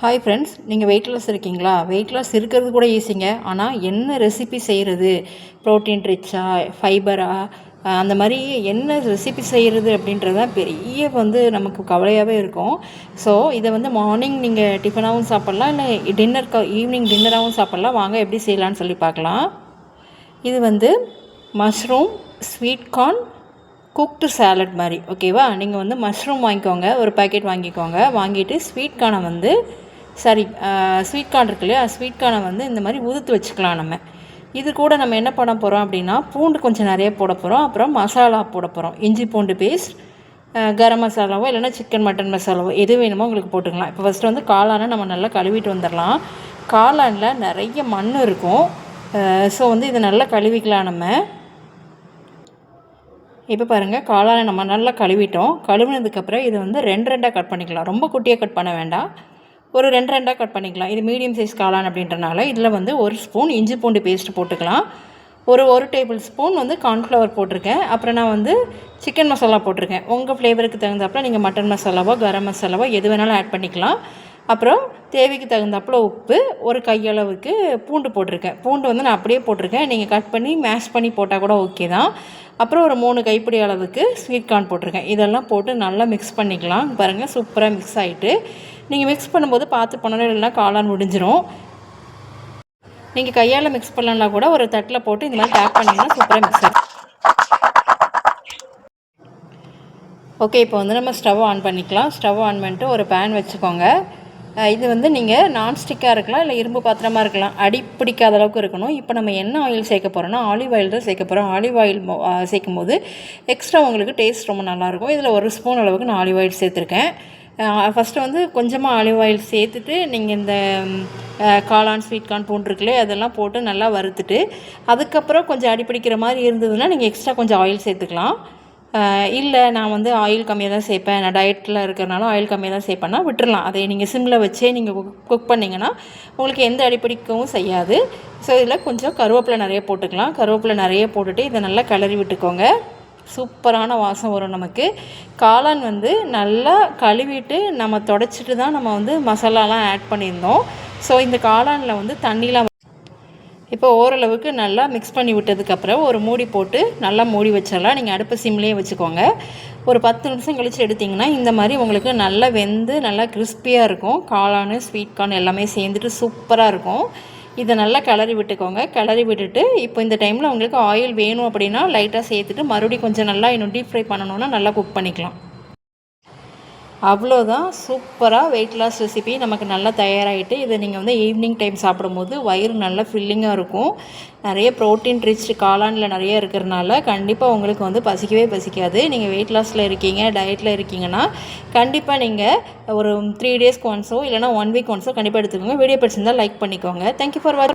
Hi friends நீங்கள் weight loss இருக்கீங்களா? Weight loss இருக்கிறது கூட ஈஸிங்க ஆனால் என்ன ரெசிபி செய்கிறது ப்ரோட்டீன் ரிச்சா ஃபைபரா அந்த மாதிரி என்ன ரெசிபி செய்கிறது அப்படின்றது தான் பெரிய வந்து நமக்கு கவலையாகவே இருக்கும். ஸோ இதை வந்து மார்னிங் நீங்கள் டிஃபனாகவும் சாப்பிட்லாம். இல்லை டின்னர் ஈவினிங் டின்னராகவும் சாப்பிட்லாம். வாங்க எப்படி செய்யலான்னு சொல்லி பார்க்கலாம். இது வந்து mushroom sweet corn cooked salad மாதிரி. ஓகேவா நீங்கள் வந்து மஷ்ரூம் வாங்கிக்கோங்க. ஒரு பேக்கெட் வாங்கிக்கோங்க. வாங்கிட்டு ஸ்வீட் கார்னை வந்து சாரி ஸ்வீட் கார்ன் இருக்கு இல்லையா? ஸ்வீட் கார்னை வந்து இந்த மாதிரி உதுத்து வச்சுக்கலாம் நம்ம. இது கூட நம்ம என்ன பண்ண போகிறோம் அப்படின்னா பூண்டு கொஞ்சம் நிறைய போட போகிறோம் அப்புறம் மசாலா போட போகிறோம் இஞ்சி பூண்டு பேஸ்ட் கரம் மசாலாவோ இல்லைனா சிக்கன் மட்டன் மசாலாவோ எது வேணுமோ உங்களுக்கு போட்டுக்கலாம். இப்போ ஃபஸ்ட்டு வந்து காளானை நம்ம நல்லா கழுவிட்டு வந்துடலாம். காளானில் நிறைய மண் இருக்கும். ஸோ வந்து இதை நல்லா கழுவிக்கலாம் நம்ம. இப்போ பாருங்கள் காளானை நம்ம நல்லா கழுவிட்டோம். கழுவினதுக்கப்புறம் இதை வந்து ரெண்டு ரெண்டாக கட் பண்ணிக்கலாம். ரொம்ப குட்டியாக கட் பண்ண வேண்டாம். ஒரு ரெண்டு ரெண்டாக கட் பண்ணிக்கலாம். இது மீடியம் சைஸ் காளான் அப்படின்றனால இதில் வந்து ஒரு ஸ்பூன் இஞ்சி பூண்டு பேஸ்ட் போட்டுக்கலாம். ஒரு ஒரு டேபிள் ஸ்பூன் வந்து கார்ன்ஃப்ளவர் போட்டிருக்கேன். அப்புறம் நான் வந்து சிக்கன் மசாலா போட்டிருக்கேன். உங்கள் ஃப்ளேவருக்கு தகுந்தாப்பில் நீங்கள் மட்டன் மசாலாவோ கரம் மசாலாவோ எது வேணாலும் ஆட் பண்ணிக்கலாம். அப்புறம் தேவைக்கு தகுந்தாப்பில் உப்பு ஒரு கையளவுக்கு பூண்டு போட்டிருக்கேன். பூண்டு வந்து நான் அப்படியே போட்டிருக்கேன். நீங்கள் கட் பண்ணி மேஷ் பண்ணி போட்டால் கூட ஓகே தான். அப்புறம் ஒரு மூணு கைப்பிடி அளவுக்கு ஸ்வீட் கார்ன் போட்டிருக்கேன். இதெல்லாம் போட்டு நல்லா மிக்ஸ் பண்ணிக்கலாம். பாருங்கள் சூப்பராக மிக்ஸ் ஆகிட்டு நீங்கள் மிக்ஸ் பண்ணும்போது பார்த்து பண்ணணும் இல்லைன்னா காளான் முடிஞ்சிடும் நீங்கள் கையால் மிக்ஸ் பண்ணலன்னா கூட ஒரு தட்டில் போட்டு இந்த மாதிரி பேக் பண்ணிங்கன்னா சூப்பராக மிக்ஸ் ஆகும் ஓகே இப்போ வந்து நம்ம ஸ்டவ் ஆன் பண்ணிக்கலாம். ஸ்டவ் ஆன் பண்ணிட்டு ஒரு பேன் வச்சுக்கோங்க. இது வந்து நீங்கள் நான்ஸ்டிக்காக இருக்கலாம் இல்லை இரும்பு பாத்திரமாக இருக்கலாம். அடி பிடிக்காத அளவுக்கு இருக்கணும். இப்போ நம்ம என்ன ஆயில் சேர்க்க போகிறோம்னா ஆலிவ் ஆயில் தான் சேர்க்க போகிறோம் ஆலிவ் ஆயில் சேர்க்கும் போது எக்ஸ்ட்ரா உங்களுக்கு டேஸ்ட் ரொம்ப நல்லாயிருக்கும். இதில் ஒரு ஸ்பூன் அளவுக்கு நான் ஆலிவ் ஆயில் சேர்த்துருக்கேன். ஃபஸ்ட்டு வந்து கொஞ்சமாக ஆலிவ் ஆயில் சேர்த்துட்டு நீங்கள் இந்த காளான் ஸ்வீட் கார்ன் பூண்டு அதெல்லாம் போட்டு நல்லா வறுத்துட்டு அதுக்கப்புறம் கொஞ்சம் அடிப்பிடிக்கிற மாதிரி இருந்ததுன்னா நீங்கள் எக்ஸ்ட்ரா கொஞ்சம் ஆயில் சேர்த்துக்கலாம். இல்லை நான் வந்து ஆயில் கம்மியாக தான் சேர்ப்பேன் நான் டயட்டில் இருக்கிறனால ஆயில் கம்மியாக தான் சேர்ப்பேன்னா விட்டுடலாம் அதை நீங்கள் சிம்மில் வச்சே நீங்கள் குக் பண்ணிங்கன்னா உங்களுக்கு எந்த அடிப்பிடிக்கவும் செய்யாது. ஸோ இதில் கொஞ்சம் கருவேப்பிலை நிறைய போட்டுக்கலாம். கருவேப்பிலை நிறைய போட்டுட்டு இதை நல்லா கிளறி விட்டுக்கோங்க. சூப்பரான வாசம் வரும் நமக்கு. காளான் வந்து நல்லா கழுவிட்டு நம்ம தொடச்சிட்டு தான் நம்ம வந்து மசாலாலாம் ஆட் பண்ணியிருந்தோம். ஸோ இந்த காளானில் வந்து தண்ணிலாம் இப்போ ஓரளவுக்கு நல்லா மிக்ஸ் பண்ணி விட்டதுக்கப்புறம் ஒரு மூடி போட்டு நல்லா மூடி வச்சிடலாம். நீங்கள் அடுப்பு சிம்லேயே வச்சுக்கோங்க. ஒரு பத்து நிமிஷம் கழித்து எடுத்திங்கன்னா இந்த மாதிரி உங்களுக்கு நல்லா வெந்து நல்லா கிறிஸ்பியாக இருக்கும். காளானு ஸ்வீட் கார்ன் எல்லாமே சேர்ந்துட்டு சூப்பராக இருக்கும். இதை நல்லா கிளறி விட்டுக்கோங்க. கிளறி விட்டுட்டு இப்போ இந்த டைமில் உங்களுக்கு ஆயில் வேணும் அப்படின்னா லைட்டாக சேர்த்துட்டு மறுபடியும் கொஞ்சம் நல்லா இன்னும் டீப் ஃப்ரை பண்ணணுன்னா நல்லா குக் பண்ணிக்கலாம். அவ்வளோதான் சூப்பராக வெயிட் லாஸ் ரெசிபி நமக்கு நல்லா தயாராகிட்டு இதை நீங்கள் வந்து ஈவினிங் டைம் சாப்பிடும்போது வயிறு நல்லா ஃபில்லிங்காக இருக்கும். நிறைய ப்ரோட்டீன் ரிச் காளானில் நிறைய இருக்கிறனால கண்டிப்பாக உங்களுக்கு வந்து பசிக்கவே பசிக்காது. நீங்கள் வெயிட் லாஸில் இருக்கீங்க டயட்டில் இருக்கீங்கன்னா கண்டிப்பாக நீங்கள் ஒரு த்ரீ டேஸ்க்கு ஒன்ஸோ இல்லைனா ஒன் வீக் ஒன்ஸோ கண்டிப்பாக எடுத்துக்கோங்க. வீடியோ பிடிச்சிருந்தால் லைக் பண்ணிக்கோங்க. Thank you for var